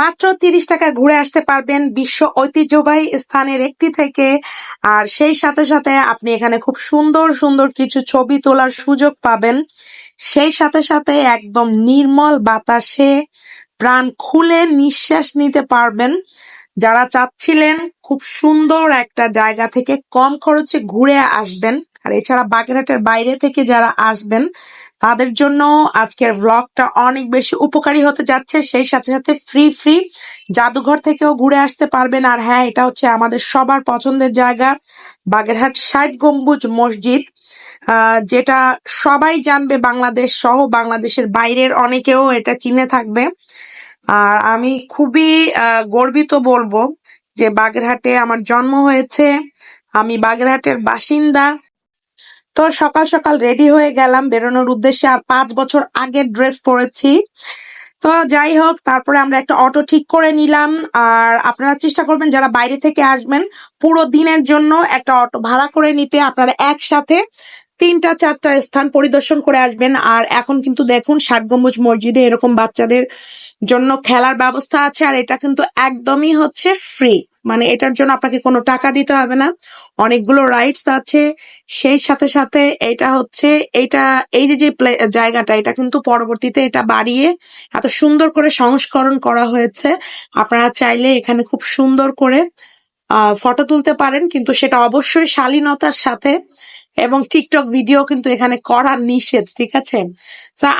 মাত্র তিরিশ টাকা ঘুরে আসতে পারবেন বিশ্ব ঐতিহ্যবাহী স্থানের একটি থেকে। আর সেই সাথে সাথে আপনি এখানে খুব সুন্দর সুন্দর কিছু ছবি তোলার সুযোগ পাবেন। সেই সাথে সাথে একদম নির্মল বাতাসে প্রাণ খুলে নিঃশ্বাস নিতে পারবেন। যারা চাচ্ছিলেন খুব সুন্দর একটা জায়গা থেকে কম খরচে ঘুরে আসবেন, আর এছাড়া বাগেরহাটের বাইরে থেকে যারা আসবেন, তাদের জন্য আজকের ব্লগটা অনেক বেশি উপকারী হতে যাচ্ছে। সেই সাথে সাথে ফ্রি ফ্রি জাদুঘর থেকেও ঘুরে আসতে পারবেন। আর হ্যাঁ এটা হচ্ছে আমাদের সবার পছন্দের জায়গা, বাগেরহাট ষাট গম্বুজ মসজিদ যেটা সবাই জানবে, বাংলাদেশ সহ বাংলাদেশের বাইরের অনেকেও এটা চিনে থাকবে। আর আমি খুবই গর্বিত বলব যে বাগেরহাটে আমার জন্ম হয়েছে। আমি বাগেরহাটের বাসিন্দা। তো সকাল সকাল রেডি হয়ে গেলাম বেরোনোর উদ্দেশ্যে আর পাঁচ বছর আগের ড্রেস পরেছি। তো যাই হোক, তারপরে আমরা একটা অটো ঠিক করে নিলাম। আর আপনারা চেষ্টা করবেন যারা বাইরে থেকে আসবেন, পুরো দিনের জন্য একটা অটো ভাড়া করে নিতে। আপনারা একসাথে তিনটা চারটা স্থান পরিদর্শন করে আসবেন। আর এখন কিন্তু দেখুন ষাট গম্বুজ মসজিদে এরকম বাচ্চাদের জন্য খেলার ব্যবস্থা আছে, আর এটা কিন্তু একদমই হচ্ছে ফ্রি মানে এটার জন্য আপনাকে কোনো টাকা দিতে হবে না। অনেকগুলো রাইডস আছে। সেই সাথে সাথে এটা হচ্ছে, এটা, এই যে যে জায়গাটা, এটা কিন্তু পরবর্তীতে এটা বাড়িয়ে এত সুন্দর করে সংস্করণ করা হয়েছে। আপনারা চাইলে এখানে খুব সুন্দর করে ফটো তুলতে পারেন, কিন্তু সেটা অবশ্যই শালীনতার সাথে এবং টিকটক ভিডিও কিন্তু এখানে করা নিষেধ, ঠিক আছে?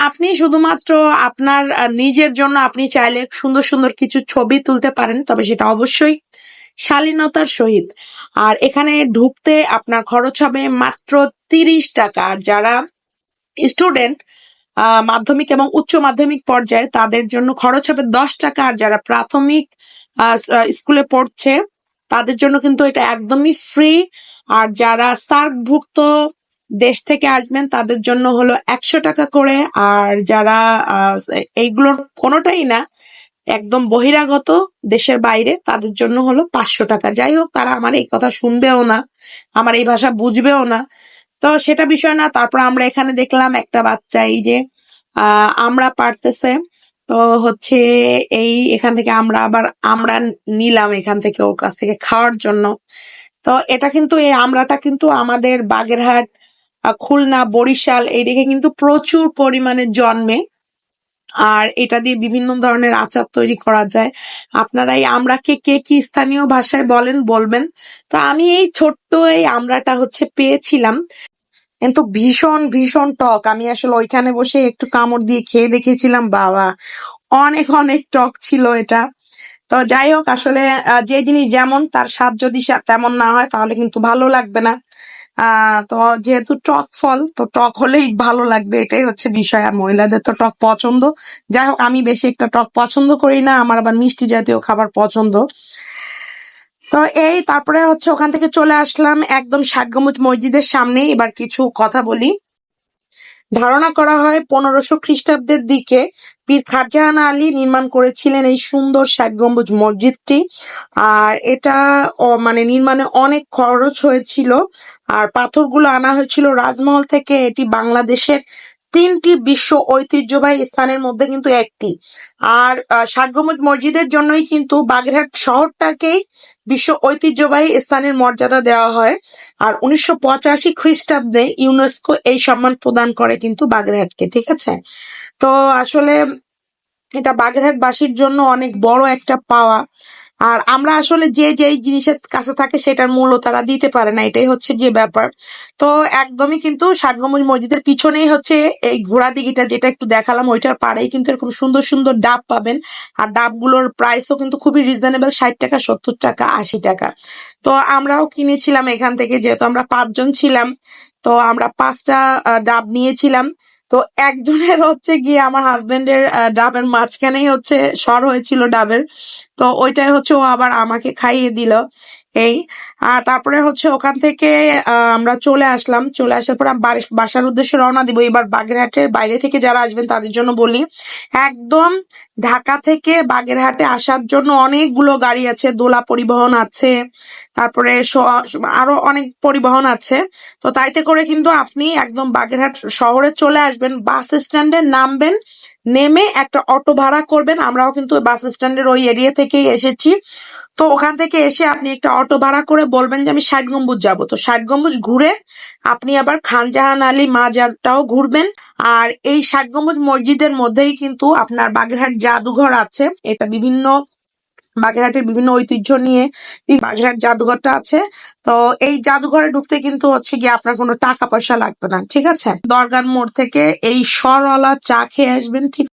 আপনি শুধুমাত্র আপনার নিজের জন্য আপনি চাইলে সুন্দর সুন্দর কিছু ছবি তুলতে পারেন, তবে সেটা অবশ্যই শালীনতার সহিত। আর এখানে ঢুকতে আপনার খরচ হবে মাত্র তিরিশ টাকা। আর যারা স্টুডেন্ট মাধ্যমিক এবং উচ্চ মাধ্যমিক পর্যায়ে, তাদের জন্য খরচ হবে দশ টাকা। আর যারা প্রাথমিক স্কুলে পড়ছে তাদের জন্য কিন্তু এটা একদমই ফ্রি আর যারা সার্কভুক্ত দেশ থেকে আসবেন, তাদের জন্য হলো একশো টাকা করে। আর যারা এইগুলোর কোনোটাই না, একদম বহিরাগত দেশের বাইরে, তাদের জন্য হলো পাঁচশো টাকা। যাই হোক, তারা আমার এই কথা শুনবেও না, আমার এই ভাষা বুঝবেও না। তো সেটা বিষয় না, তারপর আমরা এখানে দেখলাম একটা বাচ্চা, এই যে আমরা পারতেছে। তো হচ্ছে এই এখান থেকে আমরা আবার আমরা নিলাম এখান থেকে ওর কাছ থেকে খাওয়ার জন্য। তো এটা কিন্তু এই আমরাটা কিন্তু আমাদের বাগেরহাট খুলনা, বরিশাল এইদিকে কিন্তু প্রচুর পরিমাণে জন্মে। আর এটা দিয়ে বিভিন্ন ধরনের আচার তৈরি করা যায়। আপনারা এই আমড়াকে কে কি স্থানীয় ভাষায় বলেন, বলবেন? তো আমি এই ছোট্ট এই আমরাটা হচ্ছে পেয়েছিলাম। কিন্তু ভীষণ ভীষণ টক। আমি আসলে ওইখানে বসে একটু কামড় দিয়ে খেয়ে দেখেছিলাম, বাবা। অনেক অনেক টক ছিল এটা। তো যাই হোক, আসলে যে জিনিস যেমন, তার স্বাদ যদি তেমন না হয়, তাহলে কিন্তু ভালো লাগবে না। তো যেহেতু টক ফল, তো টক হলেই ভালো লাগবে। এটাই হচ্ছে বিষয়। আর মহিলাদের তো টক পছন্দ। যাই হোক, আমি বেশি একটা টক পছন্দ করি না। আমার আবার মিষ্টি জাতীয় খাবার পছন্দ। তো এই, তারপরে হচ্ছে ওখান থেকে চলে আসলাম একদম ষাটগম্বুজ মসজিদের সামনে। এবার কিছু কথা বলি। ধারণা করা হয় পনেরোশো খ্রিস্টাব্দের দিকে পীর খারজাহান আলী নির্মাণ করেছিলেন এই সুন্দর ষাট গম্বুজ মসজিদটি। আর এটা মানে নির্মাণে অনেক খরচ হয়েছিল। আর পাথরগুলো আনা হয়েছিল রাজমহল থেকে। এটি বাংলাদেশের তিনটি বিশ্ব ঐতিহ্যবাহী স্থানের মধ্যে কিন্তু একটি। আর গম্বুজ মসজিদের জন্যই কিন্তু বাগেরহাট শহরটাকেই বিশ্ব ঐতিহ্যবাহী স্থানের মর্যাদা দেওয়া হয়। আর উনিশশো পঁচাশি খ্রিস্টাব্দে ইউনেস্কো এই সম্মান প্রদান করে কিন্তু বাগেরহাটকে, ঠিক আছে? তো আসলে এটা বাগেরহাটবাসীর জন্য অনেক বড় একটা পাওয়া। আর আমরা আসলে যে যেই জিনিসের কাছে থাকে সেটার মূল্য তারা দিতে পারে না, এটাই হচ্ছে গিয়ে ব্যাপার। তো একদমই কিন্তু ষাট গম্বুজ মসজিদের পিছনেই হচ্ছে এই ঘোড়া দিঘিটা যেটা একটু দেখালাম, ওইটার পাড়েই কিন্তু এরকম সুন্দর সুন্দর ডাব পাবেন। আর ডাবগুলোর প্রাইসও কিন্তু খুবই রিজনেবল ষাট টাকা, সত্তর টাকা, আশি টাকা। তো আমরাও কিনেছিলাম এখান থেকে, যেহেতু আমরা পাঁচজন ছিলাম, তো আমরা পাঁচটা ডাব নিয়েছিলাম। তো একজনের হচ্ছে গিয়ে আমার হাজবেন্ডের ডাবের মাঝখানেই হচ্ছে সর হয়েছিল ডাবের। তো ওইটাই হচ্ছে ও আবার আমাকে খাইয়ে দিল। এই, আর তারপরে হচ্ছে ওখান থেকে আমরা চলে আসলাম। চলে আসার পর আমি বাসার উদ্দেশ্যে রওনা দিব। এবার বাগেরহাটের বাইরে থেকে যারা আসবেন তাদের জন্য বলি, একদম ঢাকা থেকে বাগেরহাটে আসার জন্য অনেকগুলো গাড়ি আছে, দোলা পরিবহন আছে, তারপরে আরও অনেক পরিবহন আছে। তো তাইতে করে কিন্তু আপনি একদম বাগেরহাট শহরে চলে আসবেন, বাস স্ট্যান্ডে নামবেন নেমে একটা অটো ভাড়া করবেন। আমরাও কিন্তু বাস স্ট্যান্ডের ওই এরিয়া থেকেই এসেছি। তো ওখান থেকে এসে আপনি একটা অটো ভাড়া করে বলবেন যে আমি ষাট গম্বুজ যাব। তো ষাট গম্বুজ ঘুরে আপনি আবার খানজাহান আলী মাজারটাও ঘুরবেন। আর এই ষাট গম্বুজ মসজিদের মধ্যেই কিন্তু আপনার বাগেরহাট জাদুঘর আছে। এটা বিভিন্ন বাগেরহাটের বিভিন্ন ঐতিহ্য নিয়ে বাগেরহাট জাদুঘরটা আছে। তো এই জাদুঘরে ঢুকতে কিন্তু হচ্ছে গিয়ে আপনার কোনো টাকা পয়সা লাগবে না, ঠিক আছে? দরগান মোড় থেকে এই সরওয়ালা চা খেয়ে আসবেন, ঠিক